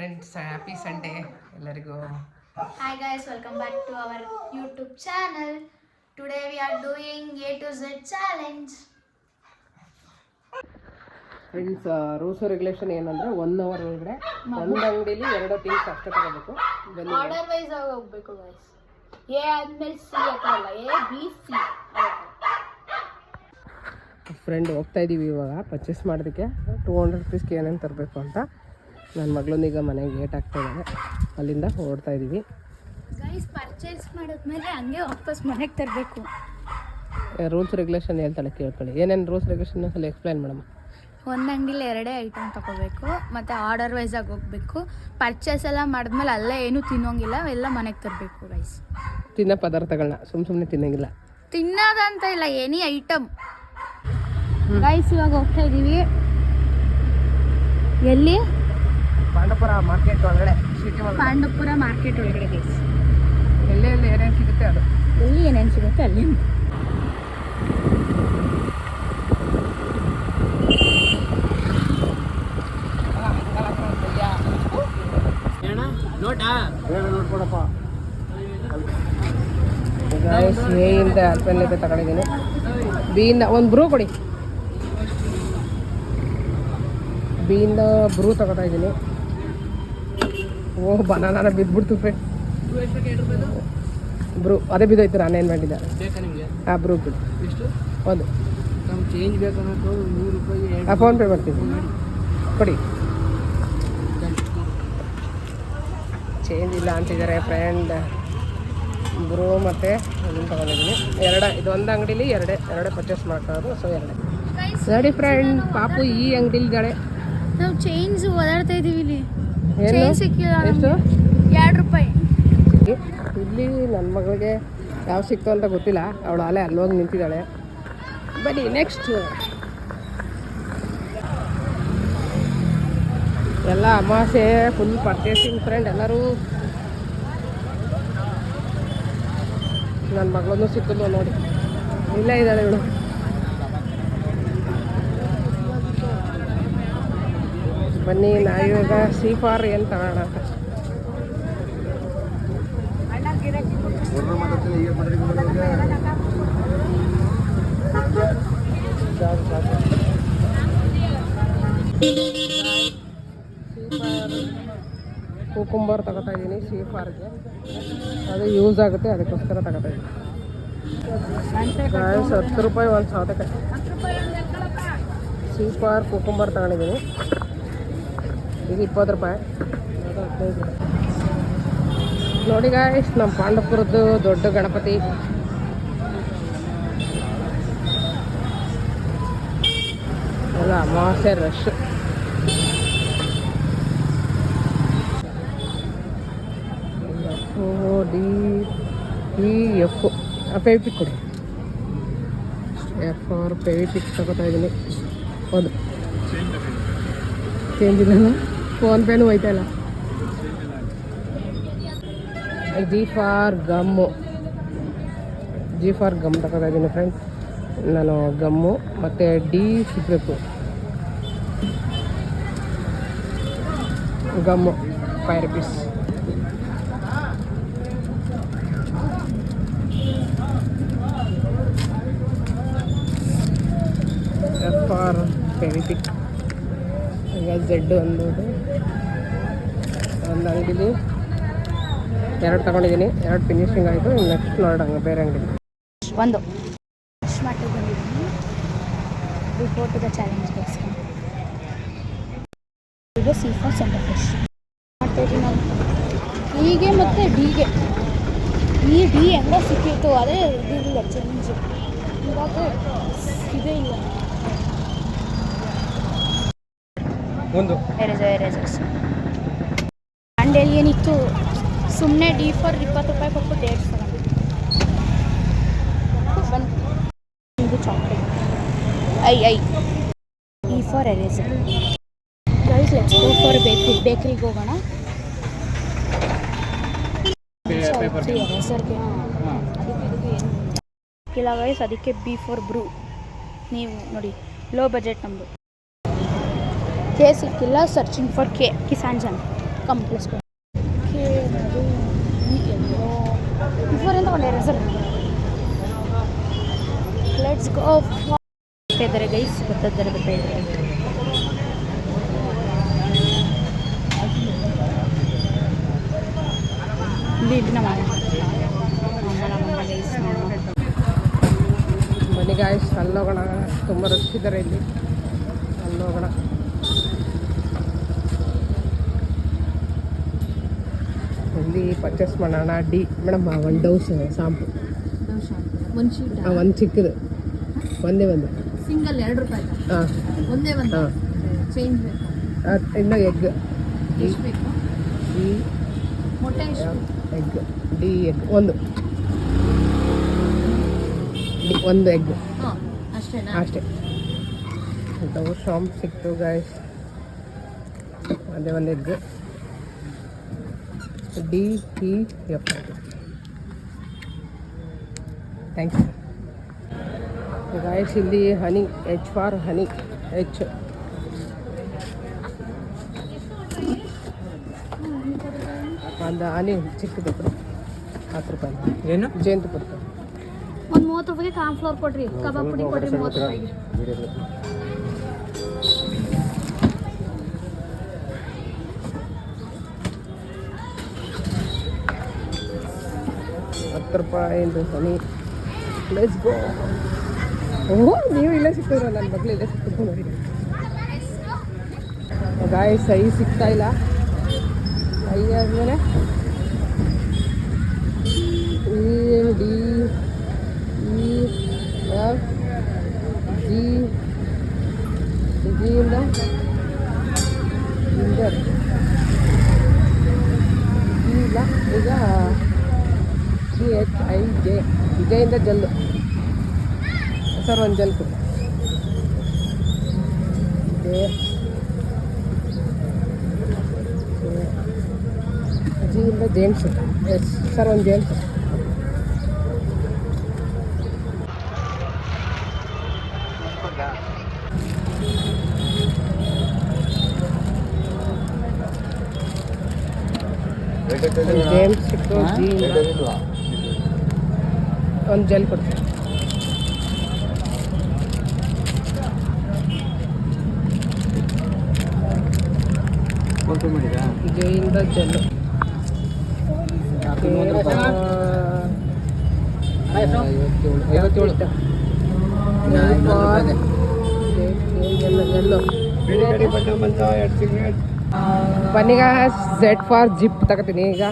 Friends happy Sunday ಎಲ್ಲರಿಗೂ. Hi guys welcome back to our YouTube channel today we are doing A to Z challenge friends rules regulation ಏನಂದ್ರೆ one hour ಒಳಗಡೆ ಒಂದು ಅಂಗಡಿಲಿ ಎರಡು piece ಅಷ್ಟೇ ತಗೋಬೇಕು. Order wise ಆಗಿ ಹೋಗ್ಬೇಕು ಗೈಸ್ ಎ ಆದ್ಮೇಲೆ ಸಿ ಅಲ್ಲ ಎ ಬಿ ಸಿ ಫ್ರೆಂಡ್ ಹೋಗ್ತಾ ಇದ್ದೀವಿ ಇವಾಗ ಪರ್ಚೇಸ್ ಮಾಡೋದಕ್ಕೆ. ಟೂ ಹಂಡ್ರೆಡ್ ರುಪೀಸ್ಗೆ ಏನೇನು ತರಬೇಕು ಅಂತ. ನನ್ನ ಮಗಳನ್ನೀಗ ಮನೆಗೆ ಗೇಟ್ ಆಗ್ತಾ ಇದ್ದಾಳೆ ಅಲ್ಲಿಂದ ಹೊರಡ್ತಾ ಇದ್ದೀವಿ. ಗೈಸ್ ಪರ್ಚೇಸ್ ಮಾಡಿದ್ಮೇಲೆ ಹಂಗೆ ವಾಪಸ್ ಮನೆಗೆ ತರಬೇಕು. ರೂಲ್ಸ್ ರೆಗ್ಯುಲೇಷನ್ ಹೇಳ್ತಾಳೆ ಕೇಳ್ಕೊಳ್ಳಿ. ಏನೇನು ರೂಲ್ಸ್ ರೆಗ್ಯುಲೇಷನ್ ಅಲ್ಲಿ ಎಕ್ಸ್ಪ್ಲೈನ್ ಮೇಡಮ್ ಒಂದು ಅಂಗಡಿಲಿ ಎರಡೇ ಐಟಮ್ ತಗೋಬೇಕು ಮತ್ತು ಆರ್ಡರ್ ವೈಸ್ ಆಗಿ ಹೋಗ್ಬೇಕು. ಪರ್ಚೇಸ್ ಎಲ್ಲ ಮಾಡಿದ್ಮೇಲೆ ಅಲ್ಲೇ ಏನೂ ತಿನ್ನೋಂಗಿಲ್ಲ ಎಲ್ಲ ಮನೆಗೆ ತರಬೇಕು ರೈಸ್ ತಿನ್ನೋ ಪದಾರ್ಥಗಳನ್ನ ಸುಮ್ಮ ಸುಮ್ಮನೆ ತಿನ್ನಂಗಿಲ್ಲ. ತಿನ್ನೋದಂತ ಇಲ್ಲ ಎನಿ ಐಟಮ್ ರೈಸ್ ಇವಾಗ ಹೋಗ್ತಾ ಇದ್ದೀವಿ. ಎಲ್ಲಿ? ಪಾಂಡಪುರ ಮಾರ್ಕೆಟ್ ಒಳಗಡೆ ಸಿಟಿ ಒಳಗಡೆ? ಪಾಂಡವಪುರ ಮಾರ್ಕೆಟ್ ಒಳಗಡೆ ಗೈಸ್ ಎಲ್ಲೇ ಎಲ್ಲಿ ಏನೇನು ಸಿಗುತ್ತೆ ಅದು? ಎಲ್ಲಿ ಏನೇನು ಸಿಗುತ್ತೆ ಅಲ್ಲಿ? ಏಯಿಂದ ಅಲ್ಪೆಲ್ಲದೆ ತಗೊಂಡಿದ್ದೀನಿ. ಬಿಯಿಂದ ಒಂದು ಬ್ರೂ ಕೊಡಿ. ಬೀನ್ದ ಬ್ರೂ ತಗೋತಾ ಇದ್ದೀನಿ. ಓಹ್ ಬನಾನ ಬಿದ್ದುಬಿಡ್ತು ಫ್ರೆಂಡ್ ಬ್ರೂ ಅದೇ ಬಿದ್ದೋಯ್ತು ನಾನೇನು ಮಾಡಿದ್ದೆ? ಹಾಂ ಬ್ರೂ ಬಿಡು. ಒಂದು. ಚೇಂಜ್ ಬೇಕನ್ನೋದು ನೂರು ರೂಪಾಯಿ ಹಾಂ ಫೋನ್ ಪೇ ಮಾಡ್ತೀನಿ. ಕೊಡಿ. ಚೇಂಜ್ ಇಲ್ಲ ಅಂತಿದ್ದಾರೆ ಫ್ರೆಂಡ್ ಬ್ರೋ ಮತ್ತು ಅದನ್ನು ತೊಗೊಂಡಿದ್ದೀನಿ. ಎರಡೇ ಇದು ಒಂದು ಅಂಗಡೀಲಿ ಎರಡೇ ಎರಡೇ ಪರ್ಚೇಸ್ ಮಾಡ್ಕೊಳ್ಳೋದು ಸೊ ಎರಡೇ. ಸರಿ ಫ್ರೆಂಡ್ ಪಾಪು ಈ ಅಂಗಡಿಲಿದ್ದಾಳೆ ನಾವು ಚೇಂಜ್ ಓದಾಡ್ತಾ ಇದ್ದೀವಿ ಇಲ್ಲಿ. ಏನು ಎಷ್ಟು? ಎರಡು ರೂಪಾಯಿ. ಇಲ್ಲಿ ನನ್ನ ಮಗಳಿಗೆ ಯಾವ ಸಿಕ್ತು ಅಂತ ಗೊತ್ತಿಲ್ಲ. ಅವಳು ಅಲ್ಲೇ ಅಲ್ಲೋಗಿ ನಿಂತಿದ್ದಾಳೆ. ಬನ್ನಿ ನೆಕ್ಸ್ಟ್ ಎಲ್ಲ ಅಮಾಸೆ ಫುಲ್ ಪರ್ಚೇಸಿಂಗ್ ಫ್ರೆಂಡ್ ಎಲ್ಲರೂ. ನನ್ನ ಮಗಳನ್ನೂ ಸಿಕ್ಕಿದ್ಲು ನೋಡಿ. ಇಲ್ಲೇ ಇದ್ದಾಳೆ ಇವಳು. ಬನ್ನಿ ನಾವಿವಾಗ ಸಿ ಫಾರ್ ಏನು ತಗೋಣ ಕುಕುಂಬರ್ ತಗೋತಾ ಇದ್ದೀನಿ ಸೀಫಾರ್ಗೆ ಅದು ಯೂಸ್ ಆಗುತ್ತೆ, ಅದಕ್ಕೋಸ್ಕರ ತಗೋತಾ ಇದ್ದೀನಿ ಹತ್ತು ರೂಪಾಯಿ ಒಂದು ಸಾವಿರಕ್ಕೆ ಸೀಫಾರ್ ಕುಕುಂಬರ್ ತಗೊಂಡಿದ್ದೀನಿ ಇದು ಇಪ್ಪತ್ತು ರೂಪಾಯಿ. ನೋಡಿ ಗಾಯಸ್ ನಮ್ಮ ಪಾಂಡಪುರದ್ದು ದೊಡ್ಡ ಗಣಪತಿ. ಎಲ್ಲ ಅಮಾವಾಸ್ಯೆ rush F D E F Fevikwik ಕೊಡಿ. ಎಫ್ ಆರ್ ಪೇವಿಪಿಕ್ ತಗೋತಾ ಇದ್ದೀನಿ ಹೌದು. ಚೇಂಜ್ ಇಲ್ಲ. ಫೋನ್ಪೇನೂ ಹೋಯ್ತಾ ಇಲ್ಲ. G for gum. G for gum ತಗೋತಾ ಇದ್ದೀನಿ ಫ್ರೆಂಡ್ ನಾನು ಗಮ್ಮು, ಮತ್ತು ಡಿ ಸಿಗಬೇಕು gum five rupees F R Fevikwik ಈಗ ಝೆಡ್ ಅನ್ನೋದು ಒಂದು ಅಂಗಡಿಲಿ. ಎರಡು ತಗೊಂಡಿದ್ದೀನಿ. ಎರಡು ಫಿನಿಶಿಂಗ್ ಆಯಿತು. ನೆಕ್ಸ್ಟ್ ನೋಡೋಣ ಬೇರೆ ಅಂಗಡಿ ಒಂದು. ಬಿಫೋರ್ ಟು ದ ಚಾಲೆಂಜ್ ಇದು ಸಿ ಫಾರ್ ಸೆಂಟರ್ ಫಿಶ್ ಹೀಗೆ ಮತ್ತು ಡಿಗೆ ಈ ಡಿ ಹೆಂಗೋ ಸಿಕ್ಕಿತ್ತು. ಅದೇ ಇದಿಲ್ಲ ಚೇಂಜ್ ಇವಾಗ ಇದೇ ಇಲ್ಲ. ಒಂದು. ಎರೇಜರ್ಸ್ ಏನಿತ್ತು ಸುಮ್ಮನೆ ಡಿ ಫಾರ್ ಇಪ್ಪತ್ತು ರೂಪಾಯಿ ಕೊಟ್ಟು ತಗೊಂಡು ಬನ್ನಿ ಇದು chocolate I I. D for eraser. Guys let's go for bakery ಬೇಕ್ರಿಗೆ ಹೋಗೋಣ. ಎರೇಸರ್ಗೆ ಇಲ್ಲ ಗೈಸ್ ಅದಕ್ಕೆ ಬಿ ಫಾರ್ ಬ್ರೂ. ನೀವು ನೋಡಿ ಲೋ ಬಜೆಟ್ ನಮ್ಮದು ಕೆ ಸಿಕ್ಕಿಲ್ಲ searching for K Kissan jam ಕಂಪ್ಲೇಸ್ okay ಅದು ಈ ಎಲ್ಲೋ ಬಿಫೋರ್ ಏನು ತಗೊಂಡೆ ಸರ್ ಲೆಟ್ಸ್ ಗೋ ಇದ್ದಾರೆ ಗೈಸ್ ಬರ್ತಾ ಇದ್ದಾರೆ ಅಮ್ಮ ಗೈಸ್ ಬನ್ನಿ ಗಾಯ್ಸ್ ಅಲ್ಲೋಗೋಣ ತುಂಬ ರಶ್ ಇದ್ದಾರೆ ಇಲ್ಲಿ. ಅಲ್ಲೋಗೋಣ ಇಲ್ಲಿ ಪರ್ಚೇಸ್ ಮಾಡೋಣ. D madam one Dove shampoo ಒಂದು ಒಂದು ಚಿಕ್ಕದು ಒಂದೇ ಒಂದು. ಸಿಂಗಲ್ ಎರಡು ರೂಪಾಯಿ ಹಾಂ. ಒಂದೇ ಒಂದು. ಹಾಂ. ಚೇಂಜ್ ಬೇಕು. ಇನ್ನು ಎಗ್ ಎಷ್ಟು ಬೇಕು? ಡಿ ಮೊಟ್ಟೆ ಎಗ್ ಡಿ ಎಗ್ ಒಂದು. ಒಂದು ಎಗ್ ಹಾಂ ಅಷ್ಟೇನಾ? ಅಷ್ಟೇ. ಡವ್ ಶಾಂಪ್ ಸಿಕ್ತು ಗಾಯ್ಸ್ ಅದೇ ಒಂದು egg D E F. Thank you guys ಇಲ್ಲಿ honey H for honey H ಒಂದು ಹನಿ ಚಿಕ್ಕದು ಹತ್ತು ರೂಪಾಯಿ. ಏನು? ಜೇನುತುಪ್ಪದ ಒಂದು ಮೂವತ್ತು ರೂಪಾಯಿಗೆ ಕಾನ್ ಫ್ಲೋರ್ ಕೊಡ್ರಿ. ಕಬಾಬ್ ಪುಡಿ ಕೊಡ್ರಿ ಮೂವತ್ತು ರೂಪಾಯಿಗೆ. ಹತ್ತು ರೂಪಾಯಿಂದು ಹನಿ ಲೆಟ್ಸ್ ಗೋ ಓಹೋ, ನೀವು ಇಲ್ಲೇ ಸಿಕ್ತಿರ ನನ್ನ ಮಗಳು ಇಲ್ಲೇ ಸಿಕ್ಕಿದ್ರು ನೋಡಿ. ಗಾಯ ಸೈ ಸಿಗ್ತಾ ಇಲ್ಲ. ಸೈ ಆದಮೇಲೆ E D E F G ಜಿಯಿಂದ ಇಂದರ್ ಜಿ ಇಲ್ಲ, ಈಗ ಜಿ ಎಚ್ ಐ ಜೆ ವಿಜಯಿಂದ ಜಲ್ಲು. ಸರ್ ಒಂದು ಜಲ್ ಕೊಡಿ ಜೆ ಜಿಯಿಂದ ಜೇಮ್ಸ್ ಎಸ್ ಸರ್ ಒಂದು ಜೇಮ್ಸ್ ಒಂದು ಜೇಮ್ಸ್ ಸಿಕ್ತು ಜಿಯಿಂದ ಒಂದು ಜೆಲ್ ಕೊಡಿ ಫೋನ್ ಪೇ ಮಾಡಿದಾ ಜೈಯಿಂದ ಚೆಲ್ಲು. ಐವತ್ತೇಳು ಬನ್ನೀಗ ಝೆಡ್ ಫಾರ್ ಜಿಪ್ ತಗೋತೀನಿ ಈಗ.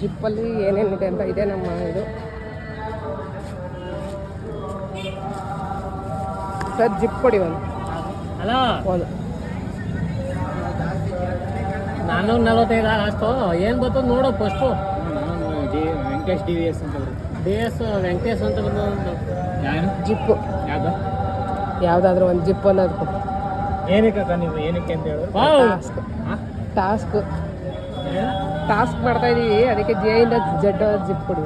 ಜಿಪ್ಪಲ್ಲಿ ಏನೇನಿದೆ ಅಂತ ಇದೆ ನಮ್ಮ ಇದು. ಸರ್ ಜಿಪ್ ಕೊಡಿ ಒಂದು. ಅಲ್ಲ ಒಂದು ನಾನು ನಲವತ್ತೈದು ಅಷ್ಟು. ಏನು ಬರ್ತದೆ ನೋಡು first Venkatesh D V S ಅಂತ ಡಿ ಎಸ್ ವೆಂಕಟೇಶ್ ಅಂತ ಬಂದು ಯಾರು? ಜಿಪ್ಪು. ಯಾವ್ದು? ಯಾವುದಾದ್ರೂ ಒಂದು ಜಿಪ್ ಅನ್ನೋದು ಏನಕ್ಕೆ ಏನಕ್ಕೆ ನೀವು ಏನಕ್ಕೆ ಅಂತ ಹೇಳಿ ಟಾಸ್ಕ್ ಟಾಸ್ಕ್ ಟಾಸ್ಕ್ ಮಾಡ್ತಾ ಇದೀವಿ. ಅದಕ್ಕೆ ಜೆ ಇಂದ ಜೆಡ್ ಜಿಪ್ ಕೊಡಿ.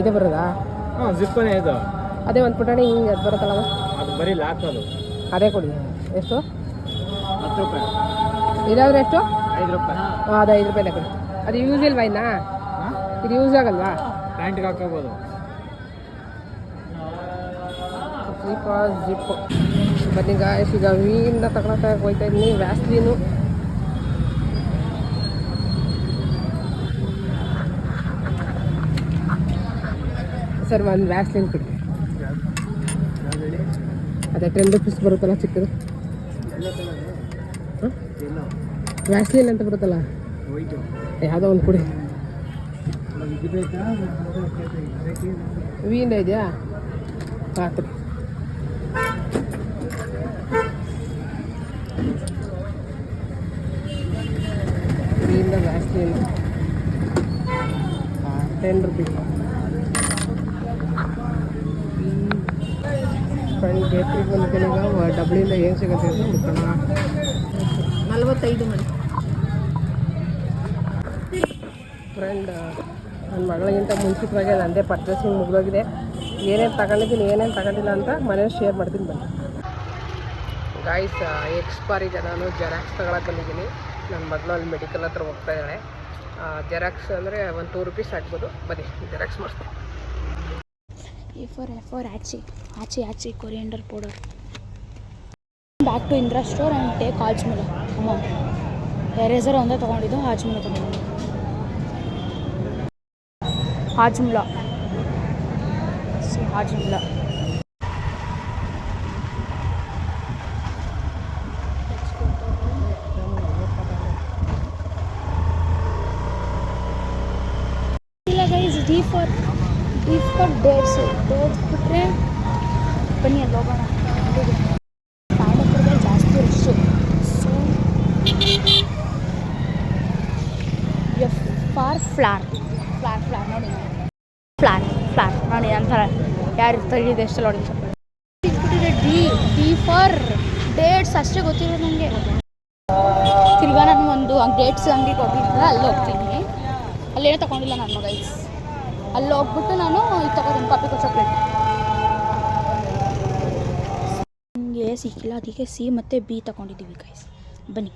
ಇದೆ ಬರೋದಾ ಹಾಂ ಜಿಪ್ಪನೇ ಇದು. ಅದೇ ಒಂದು ಪುಟಾಣಿ ಹಿಂಗೆ ಅದು ಬರುತ್ತಲ್ಲ? ಅದು ಬರೀ ಲಾಕ್ ಅದು. ಅದೇ ಕೊಡಿ. ಎಷ್ಟು? ಹತ್ತು ರೂಪಾಯಿ. ಇದಾದ್ರೆ ಎಷ್ಟು? ಐದು ರೂಪಾಯಿ. ಹಾಂ ಅದು ಐದು ರೂಪಾಯಿ ಲೆಕ್ಕ ಅದು ಯೂಸ್ ಇಲ್ವಾ ಇನ್ನ ಇದು ಯೂಸ್ ಆಗಲ್ವಾ? ಪ್ಯಾಂಟ್ಗೆ ಹಾಕೋಬೋದು ಜಿಪ್ ಜಿಪ್ ಬನ್ನಿ ಗಾಯಸ್ ಈಗ ಮೀನಿಂದ ತಗೊಳಕ್ಕೆ ಹೋಗ್ತಾ ಇದ್ದೀನಿ. ವ್ಯಾಸ್ಲೀನು ಸರ್ ಒಂದು ವ್ಯಾಸ್ಲಿನ್ ಕೊಡಿ. ಅದೇ ಟೆನ್ ರುಪೀಸ್ ಬರುತ್ತಲ್ಲ ಚಿಕ್ಕದು ಹಾಂ ವ್ಯಾಸ್ಲಿನ್ ಅಂತ ಬರುತ್ತಲ್ಲ? ಹೋಯ್ತು ಯಾವುದೋ ಒಂದು ಕೊಡಿ. ವಿಯಿಂದ ಇದೆಯಾ? ಆತು ವಿಯಿಂದ ವ್ಯಾಸ್ಲಿನ್ ಟೆನ್ ರುಪೀಸ್ ಫ್ರೆಂಡ್ ಬೇಕ್ರಿಗೆ ಬಂದಿದ್ದೇನೆ ಈಗ ಡಬ್ಲಿಂದ ಏನು ಸಿಗುತ್ತೆ ಅಂತ ಹುಡ್ಕೋಣ ನಲವತ್ತೈದು ಮಾಡಿ ಫ್ರೆಂಡ್ ನನ್ನ ಮಗಳಿಗಿಂತ ಮುಂಚಿತವಾಗಿ ನಂದೇ ಪರ್ಚೇಸಿಂಗ್ ಮುಗಿದೋಗಿದೆ. ಏನೇನು ತಗೊಂಡಿದ್ದೀನಿ, ಏನೇನು ತಗೊಂಡಿಲ್ಲ ಅಂತ ಮನೇಲಿ ಶೇರ್ ಮಾಡ್ತೀನಿ ಬನ್ನಿ. ಗಾಯ್ಸ್ ಎಕ್ಸ್ಪೈರಿ ನಾನು ಜೆರಾಕ್ಸ್ ತಗೊಳಕ್ಕೆ ಬಂದಿದ್ದೀನಿ. ನನ್ನ ಮಗಳು ಅಲ್ಲಿ ಮೆಡಿಕಲ್ ಹತ್ರ ಹೋಗ್ತಾ ಇದ್ದಾಳೆ. ಜೆರಾಕ್ಸ್ ಅಂದರೆ ಒಂದು ಟೂ ರುಪೀಸ್ ಹಾಕ್ಬೋದು. ಬನ್ನಿ ಜೆರಾಕ್ಸ್ ಮಾಡಿಸ್ತೀನಿ A for A for Aachi Aachi Aachi coriander powder back to Indra store and take Hajmola ಅಮ್ಮ ಎರೇಸರ್ ಒಂದೇ ತೊಗೊಂಡಿದ್ದು ಆಜ್ಮೂಲ ತೊಗೊಂಡಿದ್ದು. ಹಾಜ್ಮುಲ ಸಿ ಹಾಜ್ಮುಲ ಇಲ್ಲ guys D for D for dates dates ಬಿಟ್ಟರೆ ಬನ್ನಿ ಅಲ್ಲಿ ಹೋಗೋಣ ಪಾಂಡವಪುರದಲ್ಲಿ ಜಾಸ್ತಿ rush so F for flower flower flower ನೋಡಿ ಫ್ಲಾರ್ ಫ್ಲಾರ್ ನೋಡಿ ಅಂತಾರೆ ಯಾರು ಇರ್ತಾರೆ ಎಷ್ಟು ಡಿ ಡಿ ಫಾರ್ ಡೇಟ್ಸ್ ಅಷ್ಟೇ ಗೊತ್ತಿರೋದು ನನಗೆ ತಿರ್ಗಾ ನಾನು ಒಂದು ಡೇಟ್ಸ್ ಅಂಗಡಿಗೆ ಹೋಗಿದ್ದೆ ಅಲ್ಲಿ ಹೋಗ್ತೀನಿ. ಅಲ್ಲೇನೋ ತಗೊಂಡಿಲ್ಲ ನಾನು ಗೈಸ್ ಅಲ್ಲಿ ಹೋಗ್ಬಿಟ್ಟು ನಾನು ಇದು ತಗೋತೀನಿ ಪಾಪಿಕೋ ಚಾಕ್ಲೇಟ್ ನನಗೆ ಸಿಕ್ಕಿಲ್ಲ, ಅದಕ್ಕೆ ಸಿ ಮತ್ತು ಬಿ ತಗೊಂಡಿದ್ದೀವಿ ಗೈಸ್ ಬನ್ನಿ.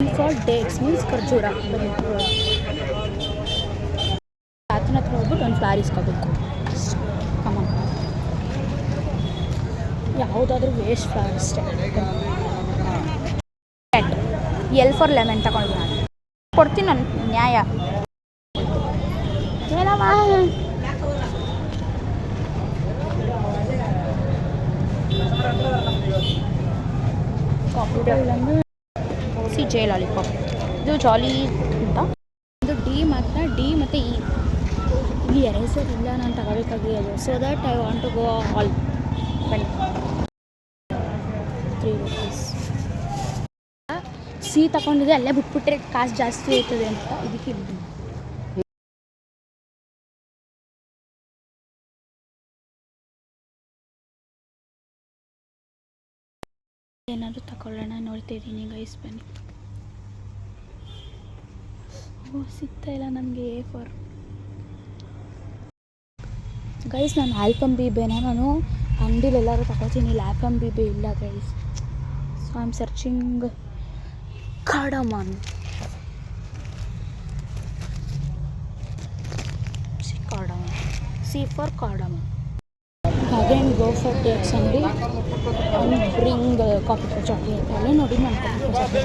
ಫಾರ್ ಡೇಟ್ಸ್ ಮೀನ್ಸ್ ಖರ್ಜೂರ. ಬನ್ನಿ. ಆತನ ಹತ್ರ ಹೋಗ್ಬಿಟ್ಟು ಒಂದು ಫ್ಲಾರ್ ಇಸ್ಕೋಬೇಕು ಕಮ ಯಾವುದಾದ್ರೂ ವೇಸ್ಟ್ ಫ್ಲವರ್ ಅಷ್ಟೇ. ಎಲ್ ಫಾರ್ ಲೆಮನ್ ತಗೊಂಡು ನಾನು. ಕೊಡ್ತೀನಿ ನಾನು, ನ್ಯಾಯ. ಸಿ ಜೆ ಲಾಲಿಪಾಪ್ ಇದು ಜಾಲಿ ಅಂತ. ಇದು ಡಿ ಮಾತ್ರ ಡಿ ಮತ್ತು ಇ ಇಲ್ಲಿ ಎರೇಸರ್ ಇಲ್ಲ, ನಾನು ತಗೋಬೇಕಾಗಿರೋದು. So that I want to go ಹಾಲ್ ಬನ್ನಿ ತ್ರೀ ರುಪೀಸ್ ಸಿ ತಗೊಂಡಿದ್ದೆ ಅಲ್ಲೇ ಬಿಟ್ಬಿಟ್ರೆ ಕಾಸ್ಟ್ ಜಾಸ್ತಿ ಆಯ್ತದೆ ಅಂತ ಇದಕ್ಕೆ ಏನಾದರೂ ತಗೊಳ್ಳೋಣ, ನೋಡ್ತಾ ಇದ್ದೀನಿ ಗೈಸ್ ಬನ್ನಿ. ಓ, ಸಿಗ್ತಾ ಇಲ್ಲ ನನಗೆ ಎ ಫಾರ್ ಗೈಸ್ ನಾನು ಬಿ ಬೇನ ನಾನು ಅಂಗಡಿಲಿ ಎಲ್ಲರೂ ತಗೋತೀನಿ ಇಲ್ಲಿ ಬಿ ಇಲ್ಲ guys so I am searching cardamom C cardamom C for cardamom again go for takes ಅಂಗಡಿ ಅಂಡ್ ಬ್ರಿಂಗ್ ಕಾಫಿ ಚಾಕ್ಲೇಟ್ ಅಲ್ಲೇ ನೋಡಿ ನಾನು ಕಾಫಿ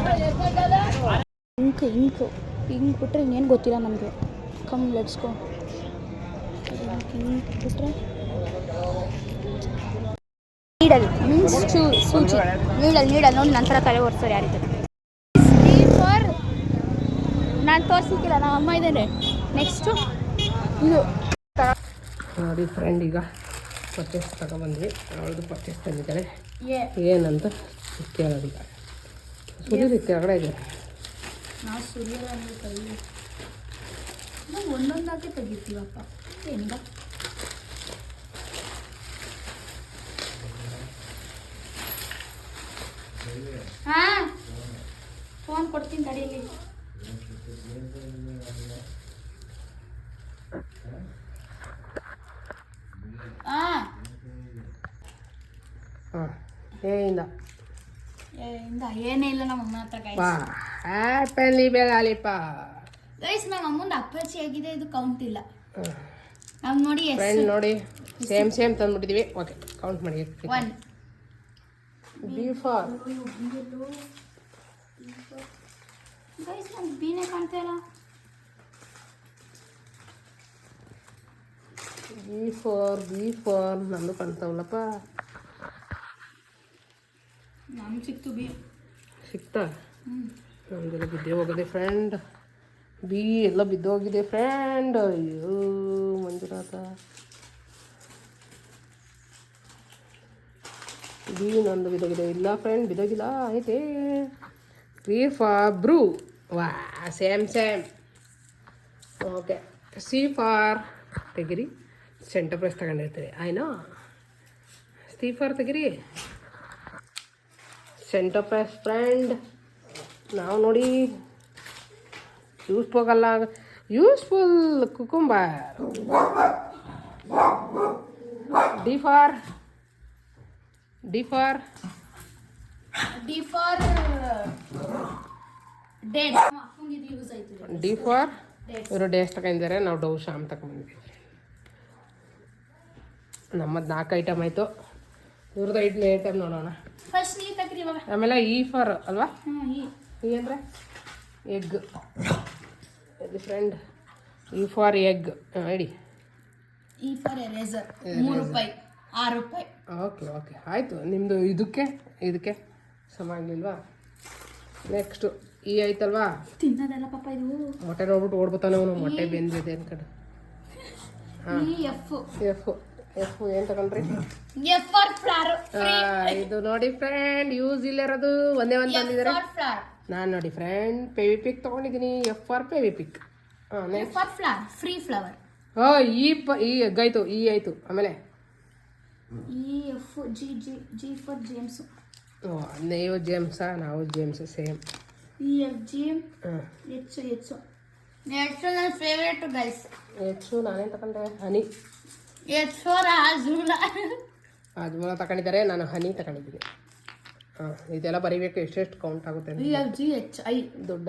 ಇಂಕ್ ಇಂಕ್ ಇಂಕ್ ಬಿಟ್ಟರೆ ಇನ್ನೇನು ಗೊತ್ತಿಲ್ಲ ನಮಗೆ. ಕಮ್ ಲೆಟ್ಸ್ಕೊ ಇಂಕ್ ಬಿಟ್ಟರೆ ನೀಡಲ್. ಮೀನ್ಸ್ ಚೂ ಸೂಚಿ. ನೀಡಲ್ ನೀಡಲ್ ನೋಡಿ ನಂತರ ತಲೆ ಓಡಿಸೋರು ಯಾರಿದ್ದಾರೆ ಫಾರ್ ನಾನು ತೋರಿಸಿಕ್ಕಿಲ್ಲ ನಮ್ಮ ಅಮ್ಮ ಇದ್ದೇನೆ ನೆಕ್ಸ್ಟು ಇದು. ನೋಡಿ ಫ್ರೆಂಡ್ ಈಗ ಪರ್ಚೇಸ್ ತಗೊಬಂದ್ವಿ ಅವಳದು ಪರ್ಚೇಸ್ ತಂದಿದ್ದಾಳೆ ಏ ಏನಂತ ಕೇಳೋದೀಗ ಸುರಿದು ಕೆಳಗಡೆ ಇದೆ. ನಾವು ಸುರಿಯೋದ ಕೈ ನಾವು ಒಂದೊಂದಾಗೆ ತೆಗಿತೀವಪ್ಪ. ಏನಿಲ್ಲ. ಹಾಂ. ಫೋನ್ ಕೊಡ್ತೀನಿ ತಡೀಲಿ ಏಯಿಂದ ಇಂದ. ಏನೇ ಇಲ್ಲ ನಮ್ಮ ಅಮ್ಮನ ಹತ್ರ ಗೈಸ್ ಪಾ ಆ್ಯಪಲ್ಲಿ ಬೇಗಾಲಿಪ್ಪ ಗೈಸ್ ನಮ್ಮ ಅಮ್ಮಂದು ಅಪ್ಪಾಚಿ ಆಗಿದೆ ಇದು ಕೌಂಟ್ ಇಲ್ಲ. ನಾವು ನೋಡಿ ಫ್ರೆಂಡ್ ನೋಡಿ ಸೇಮ್ ಸೇಮ್ ತಂದ್ಬಿಟ್ಟಿದ್ದೀವಿ ಓಕೆ ಕೌಂಟ್ ಮಾಡಿ. ಒನ್ ಬಿ ಫಾರ್ ಗೈಸ್ ನಮ್ಗೆ ಬೀನೇ ಕಾಣ್ತಾ ಇಲ್ಲ ಬಿ ಫಾರ್ ಬಿ ಫಾರ್ ನಂದು ಕಾಣ್ತಾವಲ್ಲಪ್ಪ. ನಮ್ಗೆ ಸಿಕ್ತು ಬಿ ಸಿಕ್ತಾ? ನಮ್ದೆಲ್ಲ ಬಿದ್ದೇ ಹೋಗಿದೆ ಫ್ರೆಂಡ್ ಬಿ ಎಲ್ಲ ಬಿದ್ದೋಗಿದೆ ಫ್ರೆಂಡ್ ಅಯ್ಯೋ ಮಂಜುನಾಥ. ಬಿ ನಂದು ಬಿದ್ದೋಗಿದೆ ಇಲ್ಲ ಫ್ರೆಂಡ್ ಬಿದೋಗಿಲ್ಲ. ಐತೆ. B for Bru. ವಾ, same same. Okay. C for ತೆಗಿರಿ. ಸೆಂಟರ್ ಪ್ರೈಸ್ ತಗೊಂಡಿರ್ತೀರಿ. ಆಯ್ನೋ? ಸಿ ಫಾರ್ ತೆಗಿರಿ. ಸೆಂಟರ್ ಪ್ರೈಸ್ ಫ್ರೆಂಡ್ ನಾವು ನೋಡಿ ಯೂಸ್ ಹೋಗಲ್ಲ useful cucumber D for D for D for date ಅಪ್ಪಂಗೆ ಇದು ಯೂಸ್ ಆಯ್ತು ಡಿ ಫಾರ್. ಇವರು ಡೇಸ್ ತಗೊಂಡಿದ್ದಾರೆ ನಾವು ಡವ್ ಶಾಮ್ ತಗೊಂಡಿದ್ದೀವಿ ನಮ್ಮದು ನಾಲ್ಕು ಐಟಮ್ ಆಯಿತು. ಇವ್ರದ್ದು ಐದು ಐಟಮ್ ನೋಡೋಣ. ಫಸ್ಟ್ ಈ ತಗ್ರಿ ಇವಾಗ. ಆಮೇಲೆ ಇ ಫಾರ್ ಅಲ್ವಾ? ಈ ಇ ಅಂದರೆ? Egg friend E for egg ED E for eraser ಮೂರು ರೂಪಾಯಿ ಆರು ರೂಪಾಯಿ. ಓಕೆ ಓಕೆ ಆಯಿತು ನಿಮ್ಮದು ಇದಕ್ಕೆ ಇದಕ್ಕೆ ಸಮ ಆಗಲಿಲ್ವಾ? ನೆಕ್ಸ್ಟು ಈ ಆಯ್ತಲ್ವಾ? ತಿನ್ನೋದಲ್ಲ ಪಾಪ ಇದು. ಮೊಟ್ಟೆ ನೋಡ್ಬಿಟ್ಟು ಓಡ್ಬೋತಾನೆ ಅವನು ಮೊಟ್ಟೆ ಬೆಂದಿದೆ ಅನ್ಕಡೆ ಈ ಎಫ್ ಎಫ್ ಎಫ್ ಏನು ತಗೊಂಡ್ರಿ? ಎಫ್ ಫ್ಲಾರ್ ಇದು ನೋಡಿ ಫ್ರೆಂಡ್ ಯೂಸ್ ಇಲ್ಲಿರೋದು ಒಂದೇ ಒಂದು ಫಾರ್ ನಾನು ನೋಡಿ ಫ್ರೆಂಡ್ ಪೇವಿ ಪಿಕ್ ತೊಗೊಂಡಿದ್ದೀನಿ ಎಫ್ ಆರ್ ಪೇವಿ ಪಿಕ್ ಹಾಂ ನೆಕ್ಸ್ಟ್ ಫ್ಲಾರ್ ಫ್ರೀ ಫ್ಲವರ್ ಓ ಈ ಪ ಈ ಆಯಿತು ಈ ಆಯಿತು. ಆಮೇಲೆ E F G G G for Gems ಓ ನೀವು ಜೇಮ್ಸಾ ನಾವು Gems same E F G ಹಾಂ. ಎಚ್ ಎಚ್ ಹೆಚ್ಚು ನನ್ನ ಫೇವ್ರೇಟ್ ಗೈಸ್ ಹೆಚ್ಚು ನಾನೇನು ತಗೊಂಡೆ ಹನಿ. ಎಚ್ ಫಾರ್ ಆಜೂಲ ಅಜ್ಮೂಲ ತಗೊಂಡಿದ್ದಾರೆ ನಾನು ಹನಿ ತಗೊಂಡಿದ್ದೀನಿ ಹಾಂ ಇದೆಲ್ಲ ಬರೀಬೇಕು ಎಷ್ಟೆಷ್ಟು ಕೌಂಟ್ ಆಗುತ್ತೆ E F G H I ದೊಡ್ಡ.